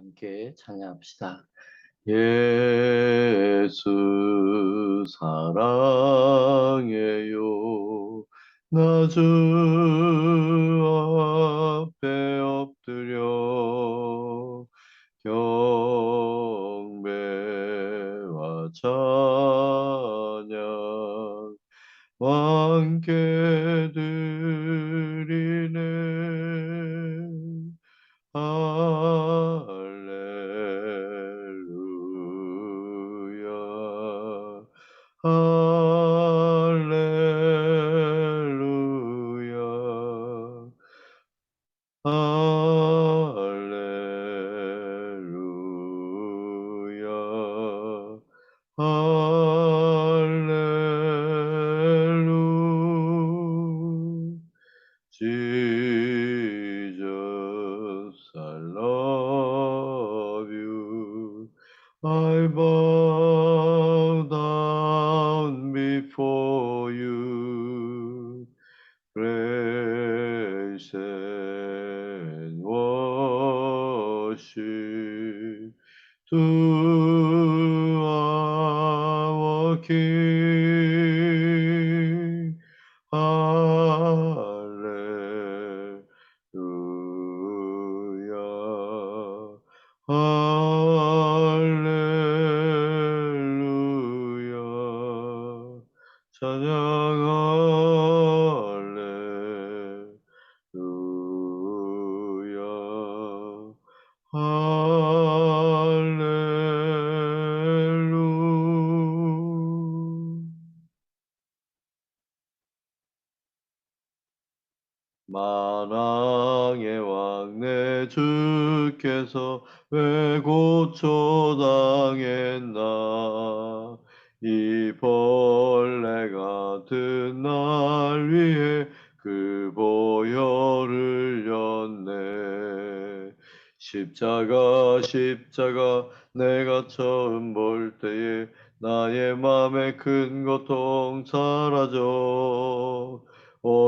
함께 찬양합시다. 예수 사랑해요. 나주 앞에 엎드려 경배와 찬양 왕께 드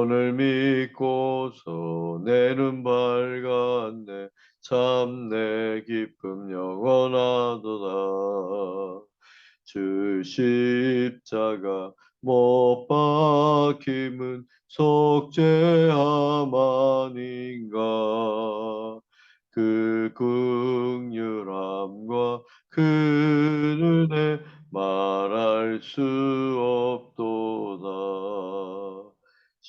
오늘 믿고서 내눈 밝았네. 참 내 기쁨 영원하도다. 주 십자가 못 박힘은 속죄함 아닌가? 그 긍휼함과 그 은혜 말할 수 없도다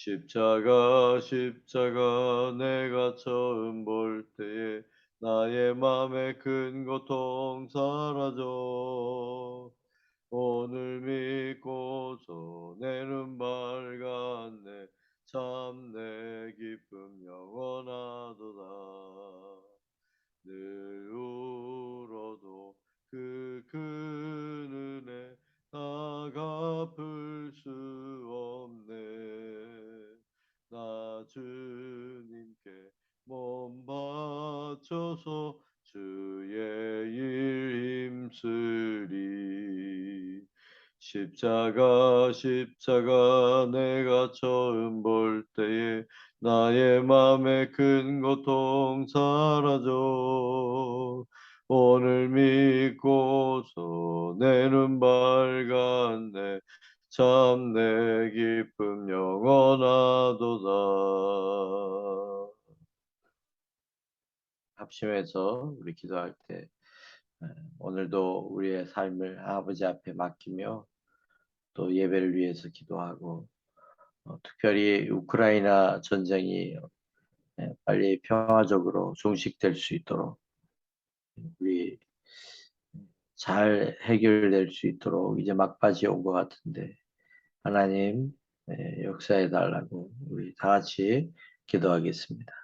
십자가 십자가 내가 처음 볼 때에 나의 맘에 큰 고통 사라져. 오늘 믿고서 내눈 밝았네. 참 내 기쁨 영원하도다. 늘 울어도 바쳐서 주의 일 힘쓰리. 십자가 십자가 내가 처음 볼 때에 나의 맘에 큰 고통 사라져 합심해서 우리 기도할 때 에, 오늘도 우리의 삶을 아버지 앞에 맡기며 또 예배를 위해서 기도하고 어, 특별히 우크라이나 전쟁이 에, 빨리 평화적으로 종식될 수 있도록 우리 잘 해결될 수 있도록 이제 막바지에 온 것 같은데 하나님 에, 역사해 달라고 우리 다 같이 기도하겠습니다.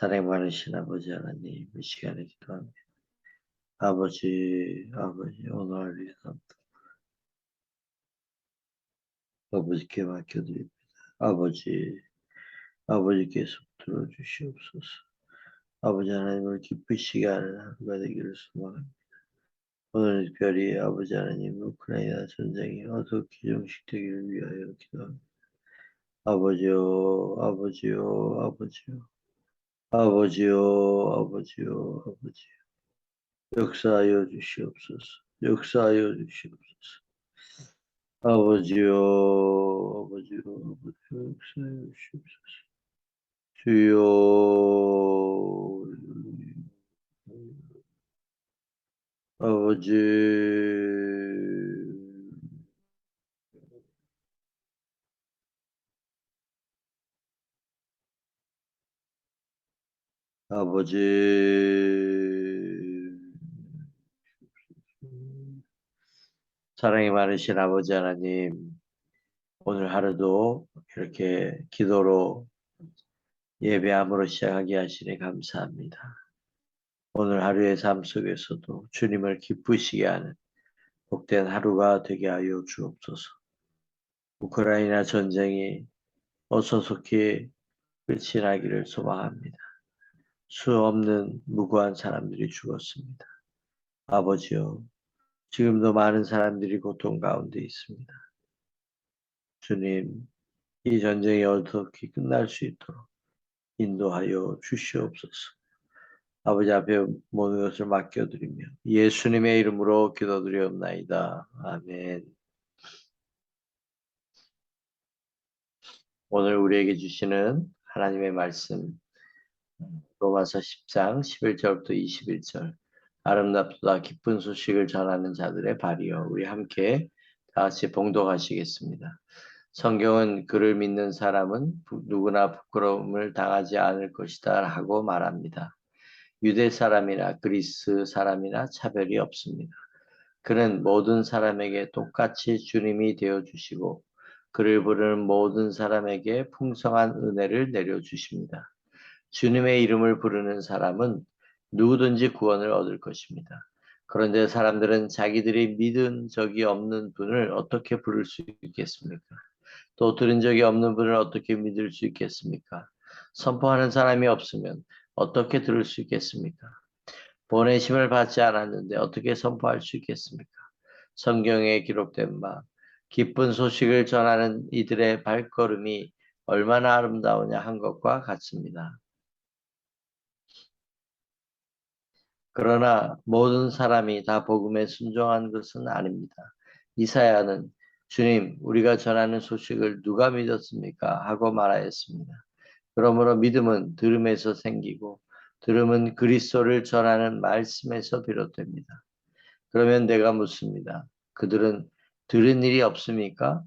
사랑 많으신 아버지 하나님 이 시간에 기도합니다. 아버지 아버지 오늘 위해서 아버지께 맡겨드립니다. 아버지 아버지께서 들어주시옵소서. 아버지 하나님을 기쁘시게 하는 하루가 되기를 소망합니다. 오늘 특별히 아버지 하나님 우크라이나 전쟁이 어떻게 종식되기를 위하여 기도합니다. 아버지요, 아버지요, 아버지요, 아버지요, 아버지요, 아버지요. 역사하여 주시옵소서. 역사하여 주시옵소서. 아버지, 사랑이 많으신 아버지 하나님, 오늘 하루도 이렇게 기도로 예배함으로 시작하게 하시니 감사합니다. 오늘 하루의 삶 속에서도 주님을 기쁘시게 하는 복된 하루가 되게 하여 주옵소서. 우크라이나 전쟁이 어서 속히 끝이 나기를 소망합니다. 수 없는 무고한 사람들이 죽었습니다. 아버지요, 지금도 많은 사람들이 고통 가운데 있습니다. 주님, 이 전쟁이 어떻게 끝날 수 있도록 인도하여 주시옵소서. 아버지 앞에 모든 것을 맡겨드리며 예수님의 이름으로 기도드리옵나이다. 아멘. 오늘 우리에게 주시는 하나님의 말씀 로마서 10장 11절부터 21절 아름답다 기쁜 소식을 전하는 자들의 발이여 우리 함께 다 같이 봉독하시겠습니다. 성경은 그를 믿는 사람은 누구나 부끄러움을 당하지 않을 것이다 하고 말합니다. 유대 사람이나 그리스 사람이나 차별이 없습니다. 그는 모든 사람에게 똑같이 주님이 되어 주시고 그를 부르는 모든 사람에게 풍성한 은혜를 내려 주십니다. 주님의 이름을 부르는 사람은 누구든지 구원을 얻을 것입니다. 그런데 사람들은 자기들이 믿은 적이 없는 분을 어떻게 부를 수 있겠습니까? 또 들은 적이 없는 분을 어떻게 믿을 수 있겠습니까? 선포하는 사람이 없으면 어떻게 들을 수 있겠습니까? 보내심을 받지 않았는데 어떻게 선포할 수 있겠습니까? 성경에 기록된 바 기쁜 소식을 전하는 이들의 발걸음이 얼마나 아름다우냐 한 것과 같습니다. 그러나 모든 사람이 다 복음에 순종한 것은 아닙니다. 이사야는 주님, 우리가 전하는 소식을 누가 믿었습니까? 하고 말하였습니다. 그러므로 믿음은 들음에서 생기고 들음은 그리스도를 전하는 말씀에서 비롯됩니다. 그러면 내가 묻습니다. 그들은 들은 일이 없습니까?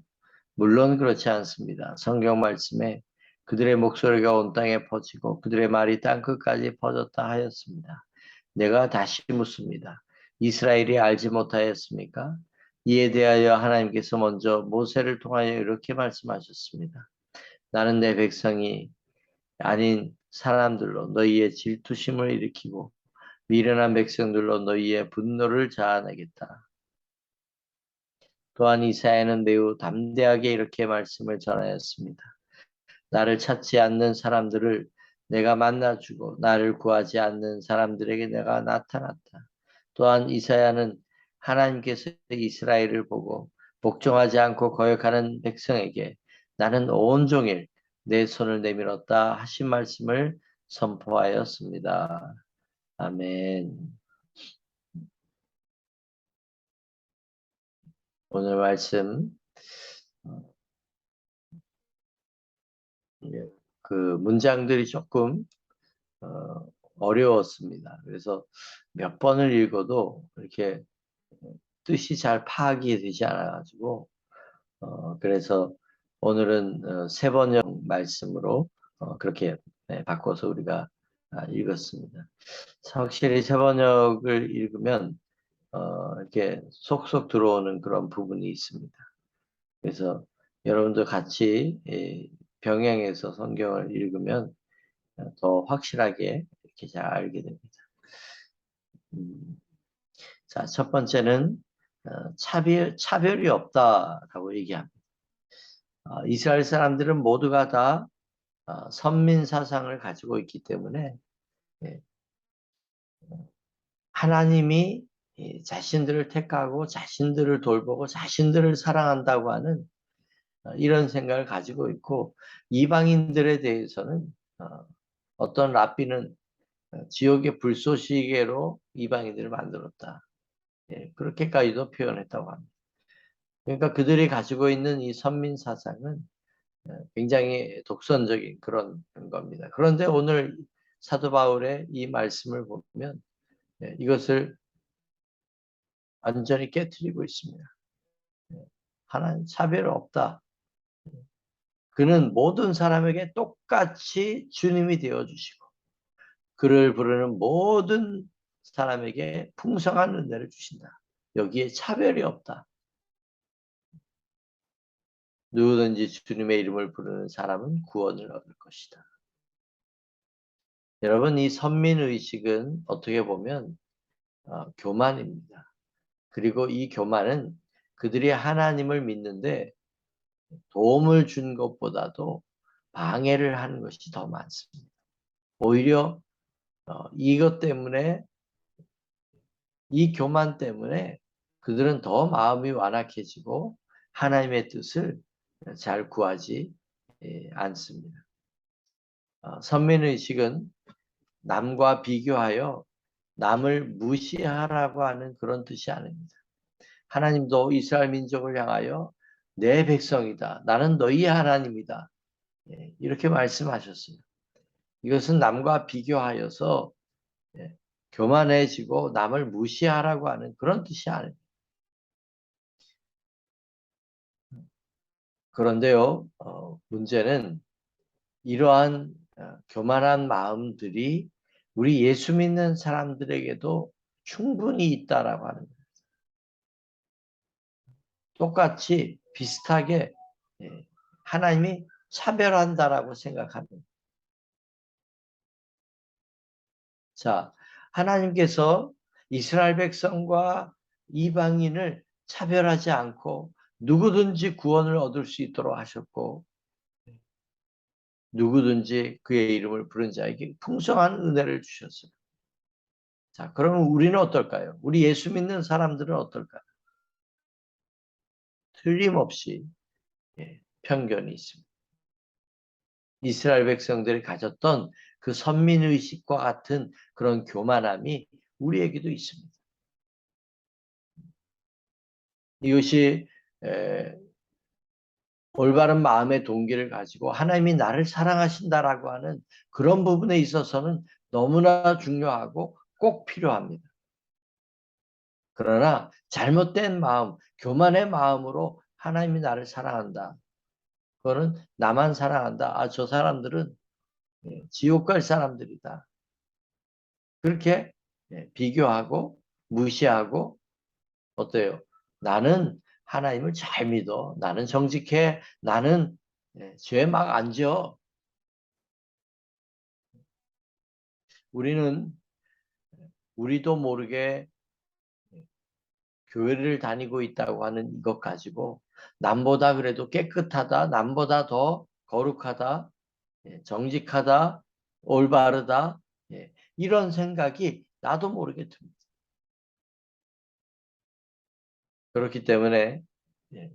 물론 그렇지 않습니다. 성경 말씀에 그들의 목소리가 온 땅에 퍼지고 그들의 말이 땅 끝까지 퍼졌다 하였습니다. 내가 다시 묻습니다. 이스라엘이 알지 못하였습니까? 이에 대하여 하나님께서 먼저 모세를 통하여 이렇게 말씀하셨습니다. 나는 내 백성이 아닌 사람들로 너희의 질투심을 일으키고 미련한 백성들로 너희의 분노를 자아내겠다. 또한 이사야는 매우 담대하게 이렇게 말씀을 전하였습니다. 나를 찾지 않는 사람들을 내가 만나주고 나를 구하지 않는 사람들에게 내가 나타났다. 또한 이사야는 하나님께서 이스라엘을 보고 복종하지 않고 거역하는 백성에게 나는 온종일 내 손을 내밀었다 하신 말씀을 선포하였습니다. 아멘. 오늘 말씀 어, 예, 그 문장들이 조금 어, 어려웠습니다. 그래서 몇 번을 읽어도 이렇게 뜻이 잘 파악이 되지 않아가지고 어, 그래서 오늘은 어, 세 번역 말씀으로 어, 그렇게 네, 바꿔서 우리가 아, 읽었습니다. 확실히 세 번역을 읽으면 어, 이렇게 속속 들어오는 그런 부분이 있습니다. 그래서 여러분들 같이 예, 병행해서 성경을 읽으면 더 확실하게 이렇게 잘 알게 됩니다. 음, 자, 첫 번째는 어, 차별, 차별이 없다라고 얘기합니다. 어, 이스라엘 사람들은 모두가 다 어, 선민 사상을 가지고 있기 때문에 예, 하나님이 자신들을 택하고 자신들을 돌보고 자신들을 사랑한다고 하는 이런 생각을 가지고 있고 이방인들에 대해서는 어떤 랍비는 어, 지옥의 불쏘시개로 이방인들을 만들었다. 예, 그렇게까지도 표현했다고 합니다. 그러니까 그들이 가지고 있는 이 선민 사상은 어, 굉장히 독선적인 그런 겁니다. 그런데 오늘 사도 바울의 이 말씀을 보면 예, 이것을 완전히 깨뜨리고 있습니다. 예, 하나님 차별 없다. 그는 모든 사람에게 똑같이 주님이 되어 주시고 그를 부르는 모든 사람에게 풍성한 은혜를 주신다. 여기에 차별이 없다. 누구든지 주님의 이름을 부르는 사람은 구원을 얻을 것이다. 여러분 이 선민 의식은 어떻게 보면 어, 교만입니다. 그리고 이 교만은 그들이 하나님을 믿는데 도움을 준 것보다도 방해를 하는 것이 더 많습니다. 오히려 어, 이것 때문에 이 교만 때문에 그들은 더 마음이 완악해지고 하나님의 뜻을 잘 구하지 예, 않습니다. 어, 선민의식은 남과 비교하여 남을 무시하라고 하는 그런 뜻이 아닙니다. 하나님도 이스라엘 민족을 향하여 내 백성이다. 나는 너희 하나님이다. 예, 이렇게 말씀하셨어요. 이것은 남과 비교하여서 예, 교만해지고 남을 무시하라고 하는 그런 뜻이 아닙니다. 그런데요, 어, 문제는 이러한 어, 교만한 마음들이 우리 예수 믿는 사람들에게도 충분히 있다라고 하는 거예요. 똑같이 비슷하게 예, 하나님이 차별한다라고 생각합니다. 자, 하나님께서 이스라엘 백성과 이방인을 차별하지 않고 누구든지 구원을 얻을 수 있도록 하셨고 누구든지 그의 이름을 부른 자에게 풍성한 은혜를 주셨어요. 자, 그러면 우리는 어떨까요? 우리 예수 믿는 사람들은 어떨까요? 틀림없이 예, 편견이 있습니다. 이스라엘 백성들이 가졌던 그 선민의식과 같은 그런 교만함이 우리에게도 있습니다. 이것이 올바른 마음의 동기를 가지고 하나님이 나를 사랑하신다라고 하는 그런 부분에 있어서는 너무나 중요하고 꼭 필요합니다. 그러나 잘못된 마음, 교만의 마음으로 하나님이 나를 사랑한다. 그거는 나만 사랑한다. 아, 저 사람들은 예, 지옥 갈 사람들이다. 그렇게 예, 비교하고 무시하고 어때요? 나는 하나님을 잘 믿어. 나는 정직해. 나는 예, 죄막 안 져. 우리는 우리도 모르게 교회를 다니고 있다고 하는 것 가지고 남보다 그래도 깨끗하다, 남보다 더 거룩하다, 예, 정직하다, 올바르다 예, 이런 생각이 나도 모르게 듭니다. 그렇기 때문에 예,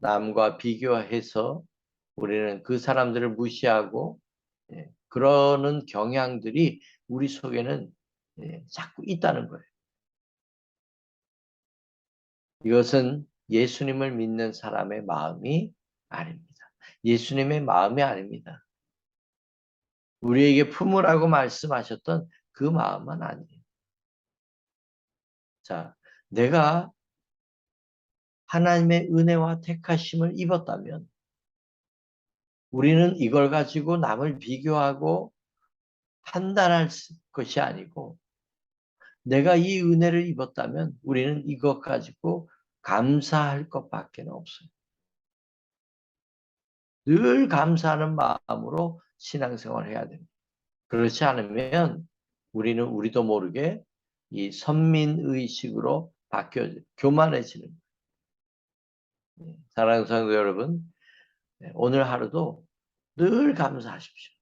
남과 비교해서 우리는 그 사람들을 무시하고 그러는 경향들이 우리 속에는 자꾸 있다는 거예요. 이것은 예수님을 믿는 사람의 마음이 아닙니다. 예수님의 마음이 아닙니다. 우리에게 품으라고 말씀하셨던 그 마음은 아니에요. 자, 내가 하나님의 은혜와 택하심을 입었다면 우리는 이걸 가지고 남을 비교하고 판단할 것이 아니고 내가 이 은혜를 입었다면 우리는 이것 가지고 감사할 것밖에 없어요. 늘 감사하는 마음으로 신앙생활을 해야 됩니다. 그렇지 않으면 우리는 우리도 모르게 이 선민의식으로 바뀌어 교만해지는 거예요. 네, 사랑하는 성도 여러분, 네, 오늘 하루도 늘 감사하십시오.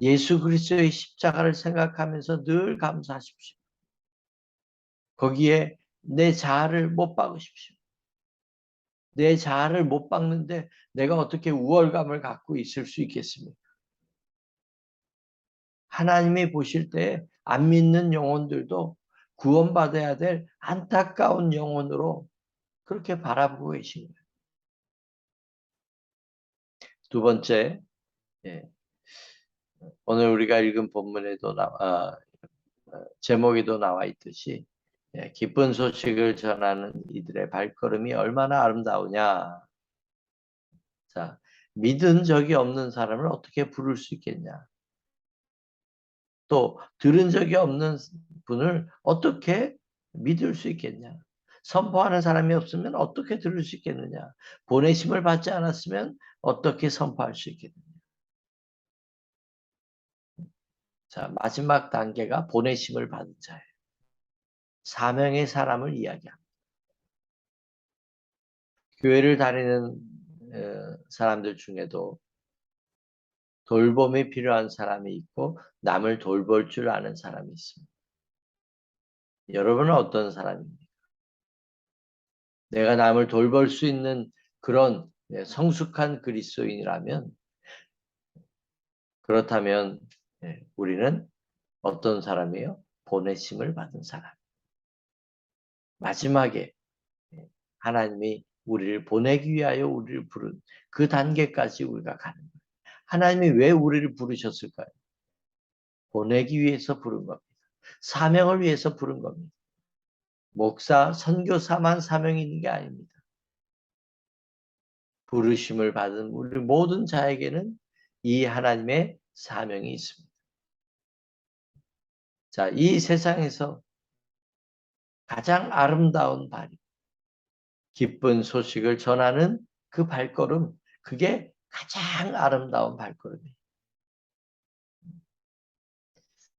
예수 그리스도의 십자가를 생각하면서 늘 감사하십시오. 거기에 내 자아를 못 박으십시오. 내 자아를 못 박는데 내가 어떻게 우월감을 갖고 있을 수 있겠습니까? 하나님이 보실 때 안 믿는 영혼들도 구원받아야 될 안타까운 영혼으로 그렇게 바라보고 거예요. 두 번째, 예. 오늘 우리가 읽은 본문에도 나, 아, 어, 제목에도 나와 있듯이 예, 기쁜 소식을 전하는 이들의 발걸음이 얼마나 아름다우냐. 자, 믿은 적이 없는 사람을 어떻게 부를 수 있겠냐. 또 들은 적이 없는 분을 어떻게 믿을 수 있겠냐. 선포하는 사람이 없으면 어떻게 들을 수 있겠느냐. 보내심을 받지 않았으면 어떻게 선포할 수 있겠느냐. 자, 마지막 단계가 보내심을 받은 자예요. 사명의 사람을 이야기합니다. 교회를 다니는 어, 사람들 중에도 돌봄이 필요한 사람이 있고 남을 돌볼 줄 아는 사람이 있습니다. 여러분은 어떤 사람입니까? 내가 남을 돌볼 수 있는 그런 네, 성숙한 그리스도인이라면 그렇다면 네, 우리는 어떤 사람이에요? 보내심을 받은 사람. 마지막에 네, 하나님이 우리를 보내기 위하여 우리를 부른 그 단계까지 우리가 가는 거예요. 하나님이 왜 우리를 부르셨을까요? 보내기 위해서 부른 겁니다. 사명을 위해서 부른 겁니다. 목사, 선교사만 사명이 있는 게 아닙니다. 부르심을 받은 우리 모든 자에게는 이 하나님의 사명이 있습니다. 자, 이 세상에서 가장 아름다운 발이 기쁜 소식을 전하는 그 발걸음, 그게 가장 아름다운 발걸음이에요.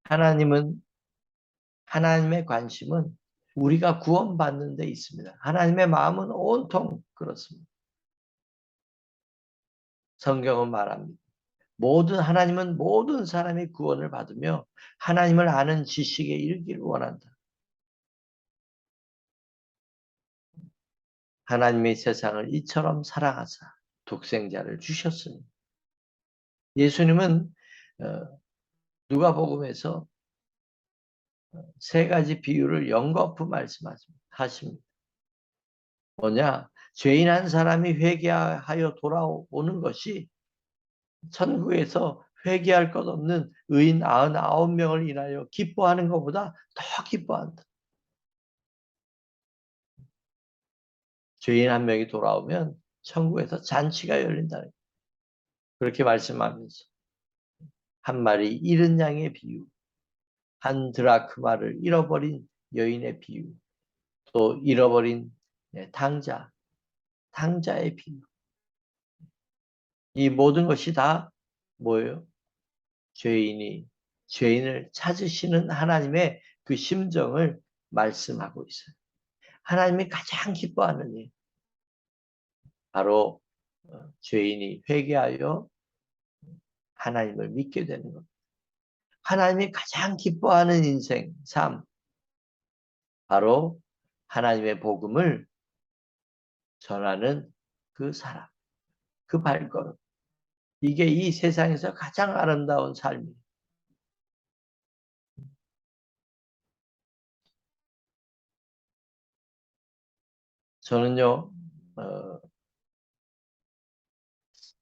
하나님은 하나님의 관심은 우리가 구원받는 데 있습니다. 하나님의 마음은 온통 그렇습니다. 성경은 말합니다. 모든 하나님은 모든 사람이 구원을 받으며 하나님을 아는 지식에 이르기를 원한다. 하나님의 세상을 이처럼 사랑하사 독생자를 주셨습니다. 예수님은 어, 누가복음에서 세 가지 비유를 연거푸 말씀하십니다. 뭐냐? 죄인 한 사람이 회개하여 돌아오는 것이 천국에서 회개할 것 없는 의인 99명을 인하여 기뻐하는 것보다 더 기뻐한다. 죄인 한 명이 돌아오면 천국에서 잔치가 열린다. 그렇게 말씀하면서 한 마리 잃은 양의 비유, 한 드라크마를 잃어버린 여인의 비유, 또 잃어버린 네, 탕자, 탕자의 비유. 이 모든 것이 다 뭐예요? 죄인이 죄인을 찾으시는 하나님의 그 심정을 말씀하고 있어요. 하나님이 가장 기뻐하는 일. 바로 어, 죄인이 회개하여 하나님을 믿게 되는 겁니다. 하나님이 가장 기뻐하는 인생, 삶. 바로 하나님의 복음을 전하는 그 사람, 그 발걸음. 이게 이 세상에서 가장 아름다운 삶이에요. 저는요, 어,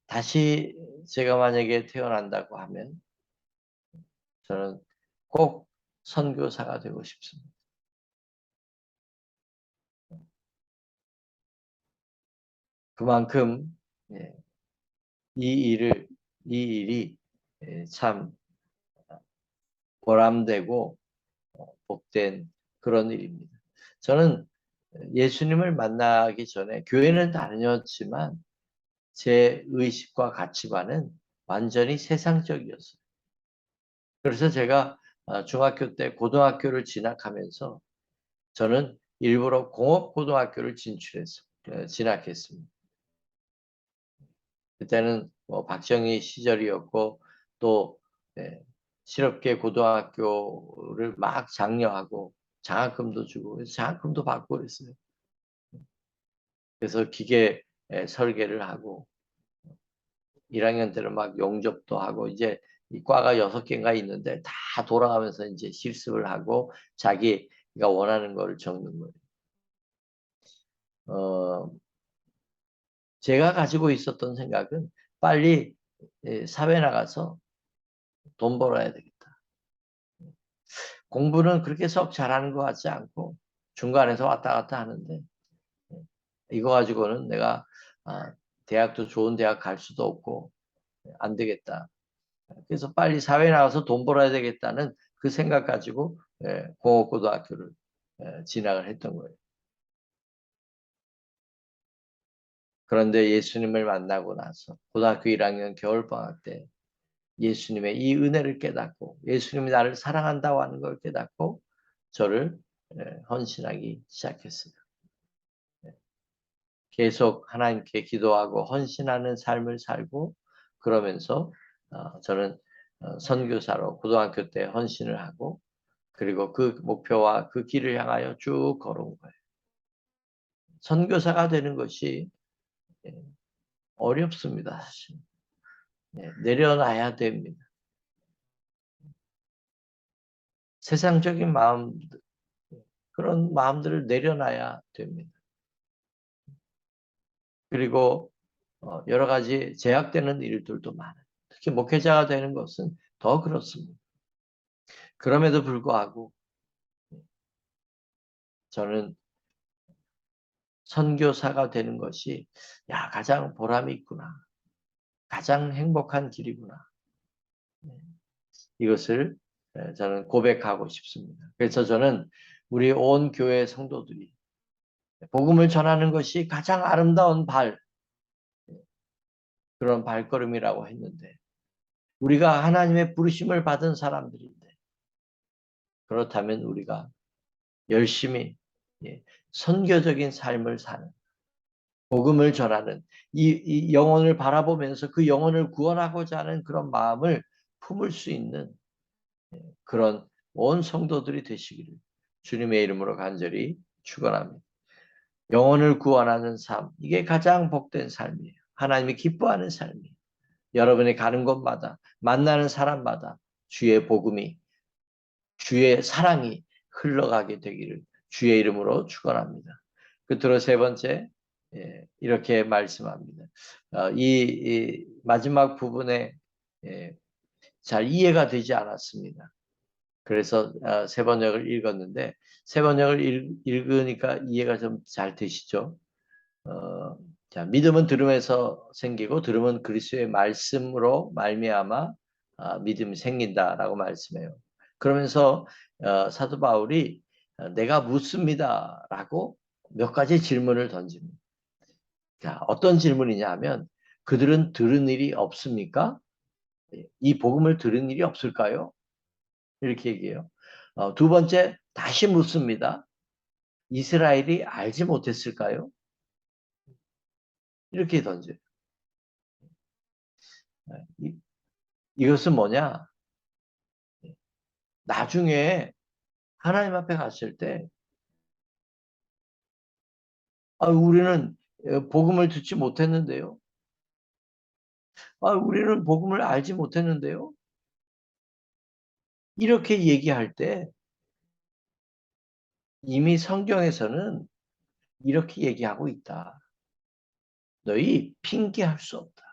다시 제가 만약에 태어난다고 하면 저는 꼭 선교사가 되고 싶습니다. 그만큼 예, 이 일을 이 일이 예, 참 보람되고 어, 복된 그런 일입니다. 저는 예수님을 만나기 전에 교회는 다녔지만 제 의식과 가치관은 완전히 세상적이었어요. 그래서 제가 어, 중학교 때 고등학교를 진학하면서 저는 일부러 공업고등학교를 진출해서 어, 진학했습니다. 그때는 뭐 박정희 시절이었고 또 네, 실업계 고등학교를 막 장려하고 장학금도 주고 장학금도 받고 그랬어요. 그래서 기계 설계를 하고 1학년 때는 막 용접도 하고 이제 이 과가 여섯 개인가 있는데 다 돌아가면서 이제 실습을 하고 자기가 원하는 거를 적는 거예요. 어, 제가 가지고 있었던 생각은 빨리 예, 사회 나가서 돈 벌어야 되겠다. 공부는 그렇게 썩 잘하는 것 같지 않고 중간에서 왔다 갔다 하는데 예, 이거 가지고는 내가 아, 대학도 좋은 대학 갈 수도 없고 안 되겠다. 그래서 빨리 사회 나가서 돈 벌어야 되겠다는 그 생각 가지고 예, 공업고등학교를 예, 진학을 했던 거예요. 그런데 예수님을 만나고 나서 고등학교 1학년 겨울방학 때 예수님의 이 은혜를 깨닫고 예수님이 나를 사랑한다고 하는 걸 깨닫고 저를 예, 헌신하기 시작했어요. 예. 계속 하나님께 기도하고 헌신하는 삶을 살고 그러면서 어, 저는 어, 선교사로 고등학교 때 헌신을 하고 그리고 그 목표와 그 길을 향하여 쭉 걸어온 거예요. 선교사가 되는 것이 예, 어렵습니다. 사실. 내려놔야 됩니다. 세상적인 마음, 그런 마음들을 내려놔야 됩니다. 그리고 어, 여러 가지 제약되는 일들도 많아요. 특히 목회자가 되는 것은 더 그렇습니다. 그럼에도 불구하고 저는 선교사가 되는 것이 야 가장 보람이 있구나. 가장 행복한 길이구나. 네. 이것을 저는 고백하고 싶습니다. 그래서 저는 우리 온 교회 성도들이 복음을 전하는 것이 가장 아름다운 발, 그런 발걸음이라고 했는데, 우리가 하나님의 부르심을 받은 사람들인데, 그렇다면 우리가 열심히 예, 선교적인 삶을 사는, 복음을 전하는 이, 이 영혼을 바라보면서 그 영혼을 구원하고자 하는 그런 마음을 품을 수 있는 예, 그런 온 성도들이 되시기를 주님의 이름으로 간절히 축원합니다. 영혼을 구원하는 삶 이게 가장 복된 삶이에요. 하나님이 기뻐하는 삶이에요. 여러분이 가는 곳마다 만나는 사람마다 주의 복음이 주의 사랑이 흘러가게 되기를 주의 이름으로 축원합니다. 끝으로 세 번째 예, 이렇게 말씀합니다. 어, 이, 이, 마지막 부분에 예, 잘 이해가 되지 않았습니다. 그래서 어, 세 번역을 읽었는데 세 번역을 읽, 읽으니까 이해가 좀 잘 되시죠? 어, 자, 믿음은 들음에서 생기고 들음은 그리스도의 말씀으로 말미암아 아, 믿음이 생긴다라고 말씀해요. 그러면서 어, 사도 바울이 어, 내가 묻습니다 라고 몇 가지 질문을 던집니다. 자, 어떤 질문이냐 하면 그들은 들은 일이 없습니까? 이 복음을 들은 일이 없을까요? 이렇게 얘기해요. 어, 두 번째, 다시 묻습니다. 이스라엘이 알지 못했을까요? 이렇게 던져요. 네, 이, 이것은 뭐냐? 나중에 하나님 앞에 갔을 때, 아, 우리는 복음을 듣지 못했는데요. 아, 우리는 복음을 알지 못했는데요. 이렇게 얘기할 때 이미 성경에서는 이렇게 얘기하고 있다. 너희 핑계할 수 없다.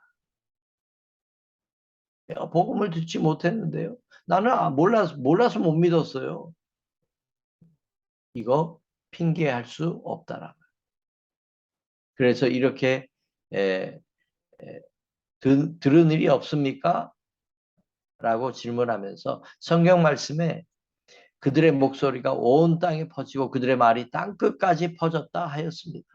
내가 복음을 듣지 못했는데요. 나는 아, 몰라서, 몰라서 못 믿었어요. 이거 핑계할 수 없다라. 그래서 이렇게 에, 에, 들, 들은 일이 없습니까? 라고 질문하면서 성경 말씀에 그들의 목소리가 온 땅에 퍼지고 그들의 말이 땅 끝까지 퍼졌다 하였습니다.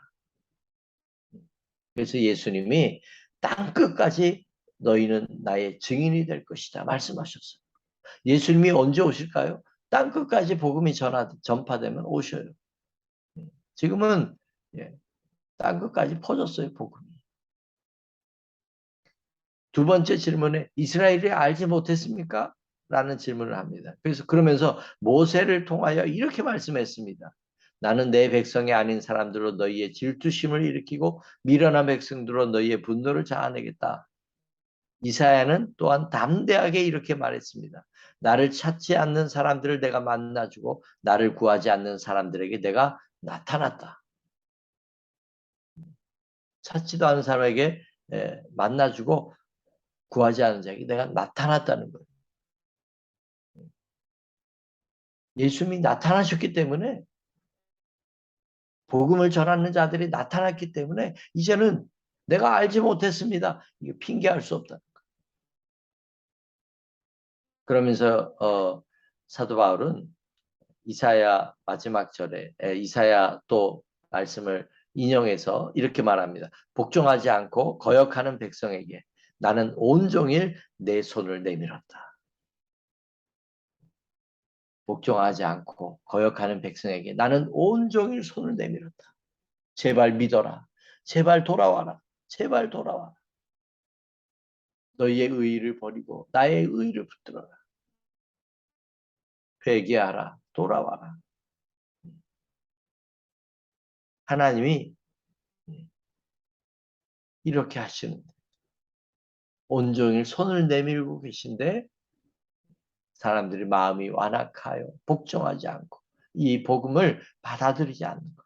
그래서 예수님이 땅 끝까지 너희는 나의 증인이 될 것이다 말씀하셨어요. 예수님이 언제 오실까요? 땅 끝까지 복음이 전하, 전파되면 오셔요. 지금은 예, 땅 끝까지 퍼졌어요, 복음이. 두 번째 질문에 이스라엘이 알지 못했습니까? 라는 질문을 합니다. 그래서 그러면서 모세를 통하여 이렇게 말씀했습니다. 나는 내 백성이 아닌 사람들로 너희의 질투심을 일으키고 미련한 백성들로 너희의 분노를 자아내겠다. 이사야는 또한 담대하게 이렇게 말했습니다. 나를 찾지 않는 사람들을 내가 만나주고 나를 구하지 않는 사람들에게 내가 나타났다. 찾지도 않은 사람에게 예, 만나주고 구하지 않은 자에게 내가 나타났다는 거예요. 예수님이 나타나셨기 때문에 복음을 전하는 자들이 나타났기 때문에 이제는 내가 알지 못했습니다. 이게 핑계할 수 없다. 그러면서 어, 사도 바울은 이사야 마지막 절에 에, 이사야 또 말씀을 인용해서 이렇게 말합니다. 복종하지 않고 거역하는 백성에게 나는 온종일 내 손을 내밀었다. 복종하지 않고 거역하는 백성에게 나는 온종일 손을 내밀었다. 제발 믿어라. 제발 돌아와라. 제발 돌아와라. 너희의 의의를 버리고 나의 의의를 붙들어라. 회개하라. 돌아와라. 하나님이 이렇게 하시는데 온종일 손을 내밀고 계신데 사람들이 마음이 완악하여 복종하지 않고 이 복음을 받아들이지 않는 것.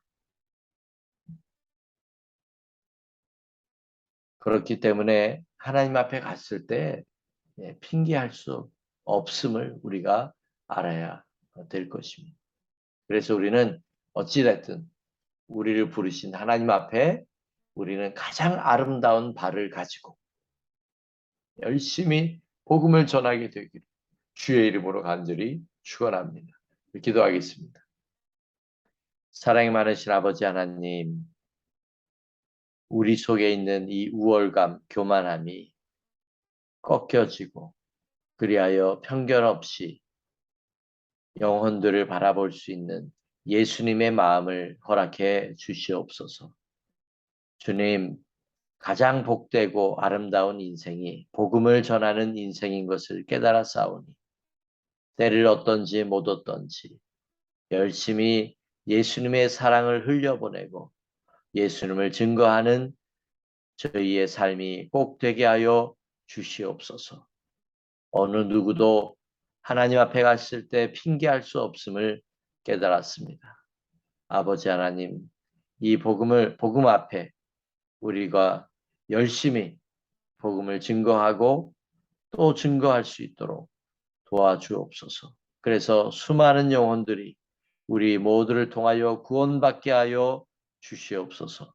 그렇기 때문에 하나님 앞에 갔을 때 예, 핑계할 수 없음을 우리가 알아야 될 것입니다. 그래서 우리는 어찌됐든 우리를 부르신 하나님 앞에 우리는 가장 아름다운 발을 가지고 열심히 복음을 전하게 되기를 주의 이름으로 간절히 축원합니다. 기도하겠습니다. 사랑이 많으신 아버지 하나님, 우리 속에 있는 이 우월감, 교만함이 꺾여지고 그리하여 편견 없이 영혼들을 바라볼 수 있는 예수님의 마음을 허락해 주시옵소서. 주님, 가장 복되고 아름다운 인생이 복음을 전하는 인생인 것을 깨달아 싸우니 때를 얻던지 못 얻던지 열심히 예수님의 사랑을 흘려보내고 예수님을 증거하는 저희의 삶이 꼭 되게 하여 주시옵소서. 어느 누구도 하나님 앞에 갔을 때 핑계할 수 없음을 깨달았습니다. 아버지 하나님, 이 복음을 복음 앞에 우리가 열심히 복음을 증거하고 또 증거할 수 있도록 도와주옵소서. 그래서 수많은 영혼들이 우리 모두를 통하여 구원받게 하여 주시옵소서.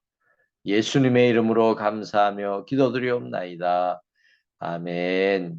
예수님의 이름으로 감사하며 기도드리옵나이다. 아멘.